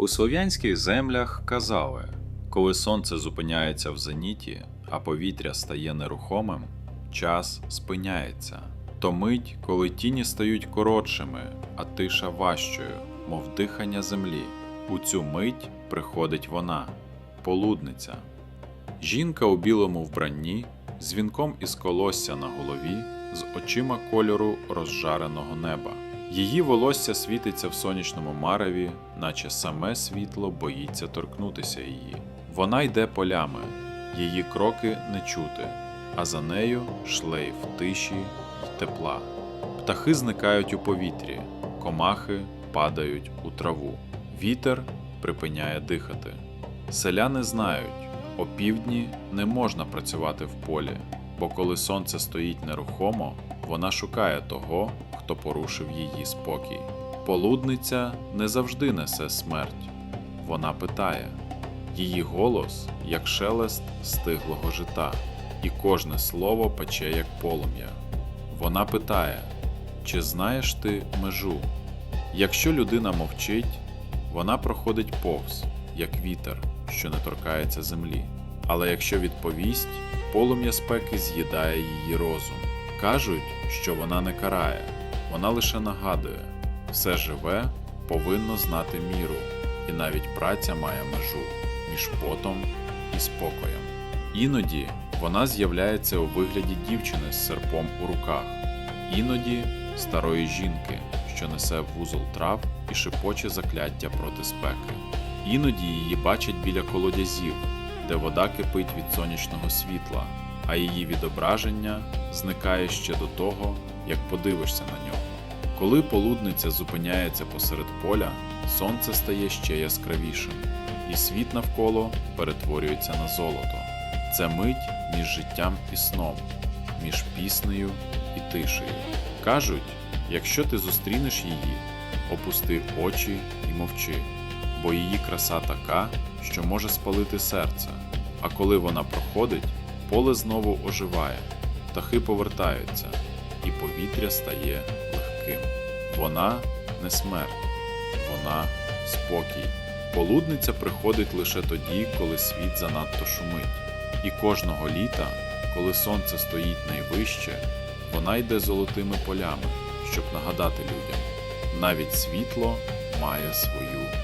У слов'янських землях казали, коли сонце зупиняється в зеніті, а повітря стає нерухомим, час спиняється. То мить, коли тіні стають коротшими, а тиша важчою, мов дихання землі. У цю мить приходить вона, полудниця. Жінка у білому вбранні, з вінком із колосся на голові, з очима кольору розжареного неба. Її волосся світиться в сонячному мареві, наче саме світло боїться торкнутися її. Вона йде полями, її кроки не чути, а за нею шлейф тиші й тепла. Птахи зникають у повітрі, комахи падають у траву, вітер припиняє дихати. Селяни знають, опівдні не можна працювати в полі, бо коли сонце стоїть нерухомо, вона шукає того, хто порушив її спокій. Полудниця не завжди несе смерть. Вона питає. Її голос як шелест стиглого жита, і кожне слово пече як полум'я. Вона питає: Чи знаєш ти межу? Якщо людина мовчить, вона проходить повз, як вітер, що не торкається землі. Але якщо відповість, полум'я спеки з'їдає її розум. Кажуть, що вона не карає, вона лише нагадує, все живе повинно знати міру, і навіть праця має межу між потом і спокоєм. Іноді вона з'являється у вигляді дівчини з серпом у руках, іноді старої жінки, що несе вузол трав і шепоче закляття проти спеки. Іноді її бачать біля колодязів, де вода кипить від сонячного світла, а її відображення зникає ще до того, як подивишся на нього. Коли полудниця зупиняється посеред поля, сонце стає ще яскравішим, і світ навколо перетворюється на золото. Це мить між життям і сном, між піснею і тишею. Кажуть, якщо ти зустрінеш її, опусти очі і мовчи, бо її краса така, що може спалити серце. А коли вона проходить, поле знову оживає, птахи повертаються, і повітря стає легким. Вона не смерть, вона спокій. Полудниця приходить лише тоді, коли світ занадто шумить. І кожного літа, коли сонце стоїть найвище, вона йде золотими полями, щоб нагадати людям, навіть світло має свою